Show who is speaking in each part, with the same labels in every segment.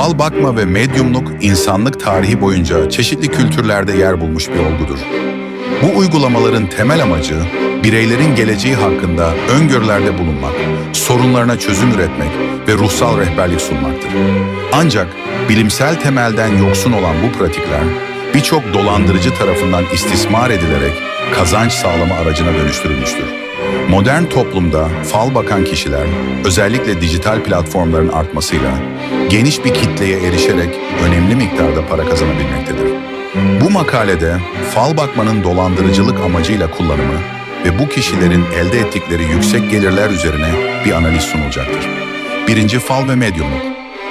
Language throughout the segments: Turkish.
Speaker 1: Fal bakma ve medyumluk insanlık tarihi boyunca çeşitli kültürlerde yer bulmuş bir olgudur. Bu uygulamaların temel amacı bireylerin geleceği hakkında öngörülerde bulunmak, sorunlarına çözüm üretmek ve ruhsal rehberlik sunmaktır. Ancak bilimsel temelden yoksun olan bu pratikler birçok dolandırıcı tarafından istismar edilerek kazanç sağlama aracına dönüştürülmüştür. Modern toplumda fal bakan kişiler özellikle dijital platformların artmasıyla geniş bir kitleye erişerek önemli miktarda para kazanabilmektedir. Bu makalede fal bakmanın dolandırıcılık amacıyla kullanımı ve bu kişilerin elde ettikleri yüksek gelirler üzerine bir analiz sunulacaktır. Birinci fal ve medyumluk.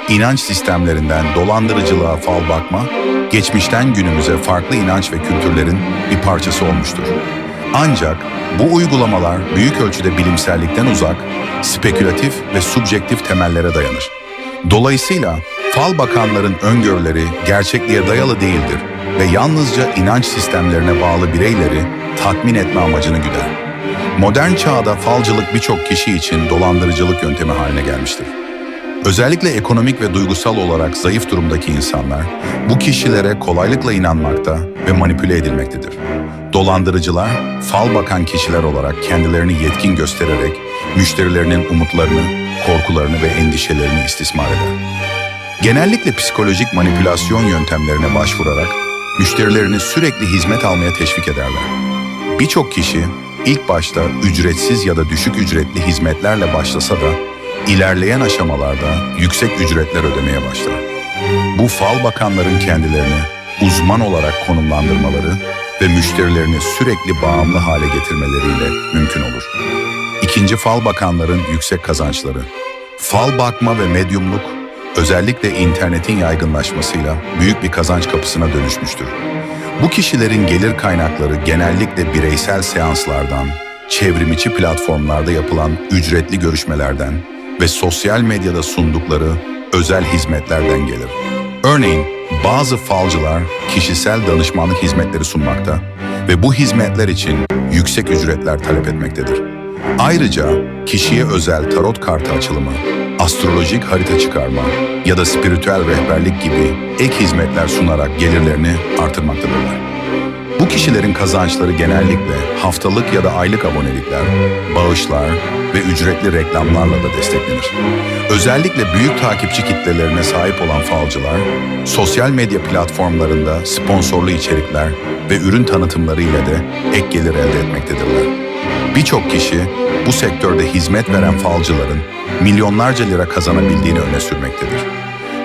Speaker 1: İnanç sistemlerinden dolandırıcılığa fal bakma, geçmişten günümüze farklı inanç ve kültürlerin bir parçası olmuştur. Ancak bu uygulamalar büyük ölçüde bilimsellikten uzak, spekülatif ve subjektif temellere dayanır. Dolayısıyla fal bakanların öngörüleri gerçekliğe dayalı değildir ve yalnızca inanç sistemlerine bağlı bireyleri tatmin etme amacını güder. Modern çağda falcılık birçok kişi için dolandırıcılık yöntemi haline gelmiştir. Özellikle ekonomik ve duygusal olarak zayıf durumdaki insanlar bu kişilere kolaylıkla inanmakta ve manipüle edilmektedir. Dolandırıcılar, fal bakan kişiler olarak kendilerini yetkin göstererek müşterilerinin umutlarını, korkularını ve endişelerini istismar eder. Genellikle psikolojik manipülasyon yöntemlerine başvurarak müşterilerini sürekli hizmet almaya teşvik ederler. Birçok kişi ilk başta ücretsiz ya da düşük ücretli hizmetlerle başlasa da ilerleyen aşamalarda yüksek ücretler ödemeye başlar. Bu fal bakanların kendilerini uzman olarak konumlandırmaları ve müşterilerini sürekli bağımlı hale getirmeleriyle mümkün olur. İkinci fal bakanların yüksek kazançları. Fal bakma ve medyumluk özellikle internetin yaygınlaşmasıyla büyük bir kazanç kapısına dönüşmüştür. Bu kişilerin gelir kaynakları genellikle bireysel seanslardan, çevrimiçi platformlarda yapılan ücretli görüşmelerden ve sosyal medyada sundukları özel hizmetlerden gelir. Örneğin bazı falcılar kişisel danışmanlık hizmetleri sunmakta ve bu hizmetler için yüksek ücretler talep etmektedir. Ayrıca kişiye özel tarot kartı açılımı, astrolojik harita çıkarma ya da spiritüel rehberlik gibi ek hizmetler sunarak gelirlerini artırmaktadırlar. Bu kişilerin kazançları genellikle haftalık ya da aylık abonelikler, bağışlar ve ücretli reklamlarla da desteklenir. Özellikle büyük takipçi kitlelerine sahip olan falcılar, sosyal medya platformlarında sponsorlu içerikler ve ürün tanıtımları ile de ek gelir elde etmektedirler. Birçok kişi bu sektörde hizmet veren falcıların milyonlarca lira kazanabildiğini öne sürmektedir.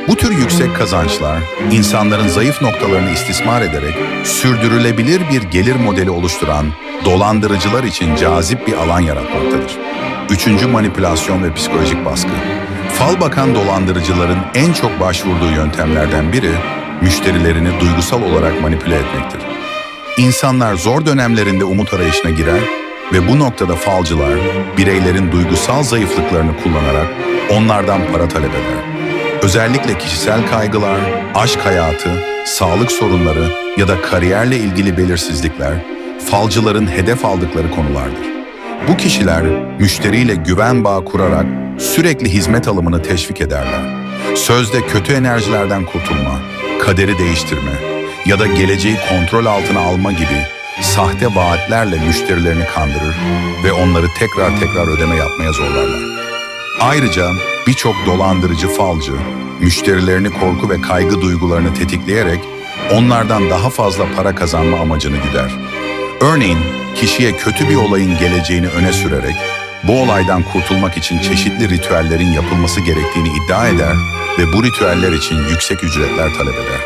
Speaker 1: Bu tür yüksek kazançlar insanların zayıf noktalarını istismar ederek sürdürülebilir bir gelir modeli oluşturan dolandırıcılar için cazip bir alan yaratmaktadır. Üçüncü manipülasyon ve psikolojik baskı. Fal bakan dolandırıcıların en çok başvurduğu yöntemlerden biri müşterilerini duygusal olarak manipüle etmektir. İnsanlar zor dönemlerinde umut arayışına girer ve bu noktada falcılar bireylerin duygusal zayıflıklarını kullanarak onlardan para talep eder. Özellikle kişisel kaygılar, aşk hayatı, sağlık sorunları ya da kariyerle ilgili belirsizlikler falcıların hedef aldıkları konulardır. Bu kişiler müşteriyle güven bağı kurarak sürekli hizmet alımını teşvik ederler. Sözde kötü enerjilerden kurtulma, kaderi değiştirme ya da geleceği kontrol altına alma gibi sahte vaatlerle müşterilerini kandırır ve onları tekrar tekrar ödeme yapmaya zorlarlar. Ayrıca birçok dolandırıcı falcı müşterilerini korku ve kaygı duygularını tetikleyerek onlardan daha fazla para kazanma amacını güder. Örneğin kişiye kötü bir olayın geleceğini öne sürerek bu olaydan kurtulmak için çeşitli ritüellerin yapılması gerektiğini iddia eder ve bu ritüeller için yüksek ücretler talep eder.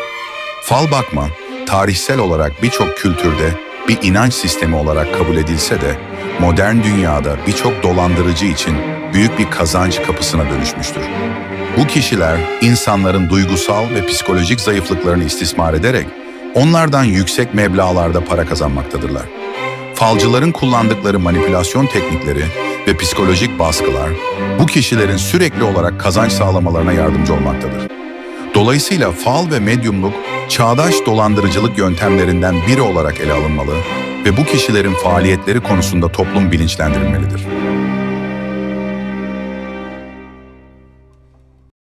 Speaker 1: Fal bakma, tarihsel olarak birçok kültürde bir inanç sistemi olarak kabul edilse de modern dünyada birçok dolandırıcı için büyük bir kazanç kapısına dönüşmüştür. Bu kişiler insanların duygusal ve psikolojik zayıflıklarını istismar ederek onlardan yüksek meblağlarda para kazanmaktadırlar. Falcıların kullandıkları manipülasyon teknikleri ve psikolojik baskılar bu kişilerin sürekli olarak kazanç sağlamalarına yardımcı olmaktadır. Dolayısıyla fal ve medyumluk çağdaş dolandırıcılık yöntemlerinden biri olarak ele alınmalı ve bu kişilerin faaliyetleri konusunda toplum bilinçlendirilmelidir.